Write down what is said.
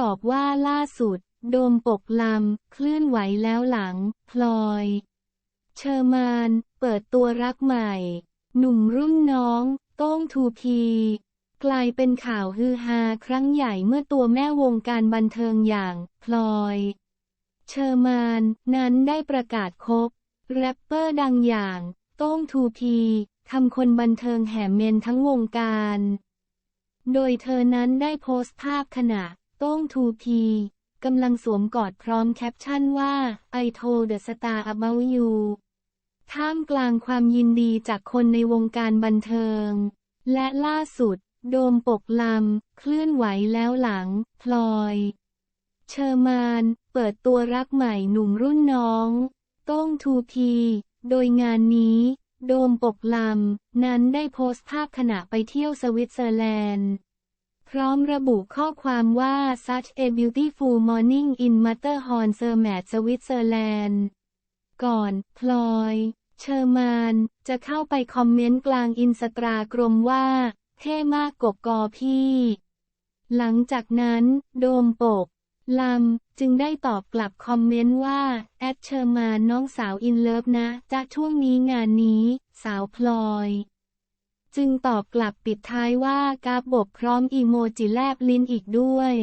บอกว่าล่าสุด โดมปกลำ เคลื่อนไหวแล้วหลัง พลอย เชอร์มาน เปิดตัวรักใหม่ หนุ่มรุ่นน้อง โต้งทูพี กลายเป็นข่าวฮือฮาครั้งใหญ่เมื่อตัวแม่วงการบันเทิงอย่าง พลอย เชอร์มาน นั้นได้ประกาศคบ แรปเปอร์ดังอย่าง โต้งทูพีทำคนบันเทิงแห่เมนทั้งวงการ โดยเธอนั้นได้โพสต์ภาพขณะ โต้งทูพีกำลังสวมกอดพร้อมแคปชั่นว่า I told the star about you ท่ามกลางความยินดีจากคนในวงการบันเทิง และล่าสุด โดมปกลำ เคลื่อนไหวแล้วหลัง พลอย เชอร์มาน เปิดตัวรักใหม่หนุ่มรุ่นน้อง โต้งทูพี โดยงานนี้ โดมปกลำ นั้นได้โพสต์ภาพขณะไปเที่ยวสวิตเซอร์แลนด์ พร้อมระบุข้อความว่า such a beautiful morning in Matterhorn s e r m a t สวิตเซอร์แลนด์ก่อน พลอย เชอร์มาน จะเข้าไปคอมเมนต์กลางอินสตากรมว่า เท่มากกบกอพี่ หลังจากนั้น โดมปก ลำ จึงได้ตอบกลับคอมเมนต์ว่า แอดเชอร์มานน้องสาวอินเลิฟนะจาช่วงนี้งานนี้ สาวพลอย จึงตอบกลับปิดท้ายว่ากาบบพร้อมอีโมจิแลบลิ้นอีกด้วย